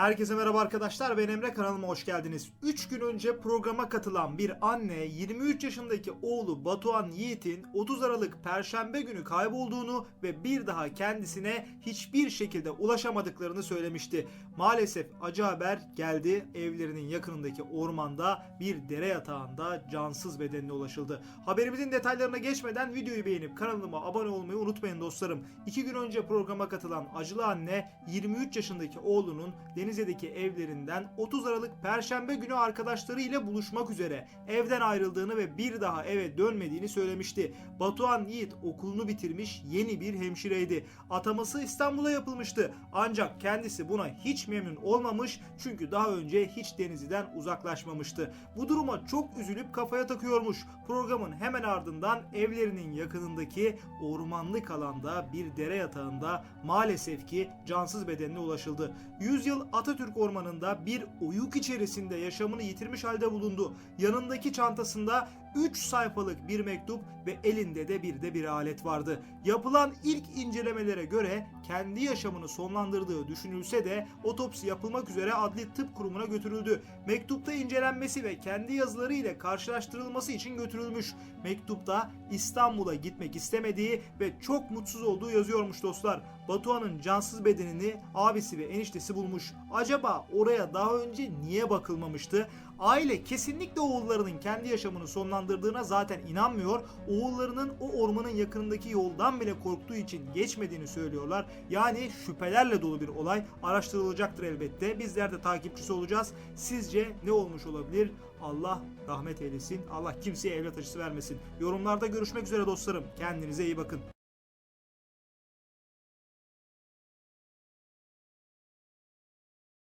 Herkese merhaba arkadaşlar ben Emre kanalıma hoş geldiniz. 3 gün önce programa katılan bir anne 23 yaşındaki oğlu Batuhan Yiğit'in 30 Aralık Perşembe günü kaybolduğunu ve bir daha kendisine hiçbir şekilde ulaşamadıklarını söylemişti. Maalesef acı haber geldi. Evlerinin yakınındaki ormanda bir dere yatağında cansız bedenine ulaşıldı. Haberimizin detaylarına geçmeden videoyu beğenip kanalıma abone olmayı unutmayın dostlarım. 2 gün önce programa katılan acılı anne 23 yaşındaki oğlunun Denize'deki evlerinden 30 Aralık Perşembe günü arkadaşları ile buluşmak üzere evden ayrıldığını ve bir daha eve dönmediğini söylemişti. Batuhan Yiğit okulunu bitirmiş yeni bir hemşireydi. Ataması İstanbul'a yapılmıştı. Ancak kendisi buna hiç memnun olmamış çünkü daha önce hiç Denizli'den uzaklaşmamıştı. Bu duruma çok üzülüp kafaya takıyormuş. Programın hemen ardından evlerinin yakınındaki ormanlık alanda bir dere yatağında maalesef ki cansız bedenine ulaşıldı. 100 yıl Atatürk Ormanı'nda bir oyuk içerisinde yaşamını yitirmiş halde bulundu. Yanındaki çantasında 3 sayfalık bir mektup ve elinde de bir de bir alet vardı. Yapılan ilk incelemelere göre kendi yaşamını sonlandırdığı düşünülse de otopsi yapılmak üzere adli tıp kurumuna götürüldü. Mektupta incelenmesi ve kendi yazıları ile karşılaştırılması için götürülmüş. Mektupta İstanbul'a gitmek istemediği ve çok mutsuz olduğu yazıyormuş dostlar. Batuhan'ın cansız bedenini abisi ve eniştesi bulmuş. Acaba oraya daha önce niye bakılmamıştı? Aile kesinlikle oğullarının kendi yaşamını sonlandırdığına zaten inanmıyor. Oğullarının o ormanın yakınındaki yoldan bile korktuğu için geçmediğini söylüyorlar. Yani şüphelerle dolu bir olay araştırılacaktır elbette. Bizler de takipçisi olacağız. Sizce ne olmuş olabilir? Allah rahmet eylesin. Allah kimseye evlat acısı vermesin. Yorumlarda görüşmek üzere dostlarım. Kendinize iyi bakın.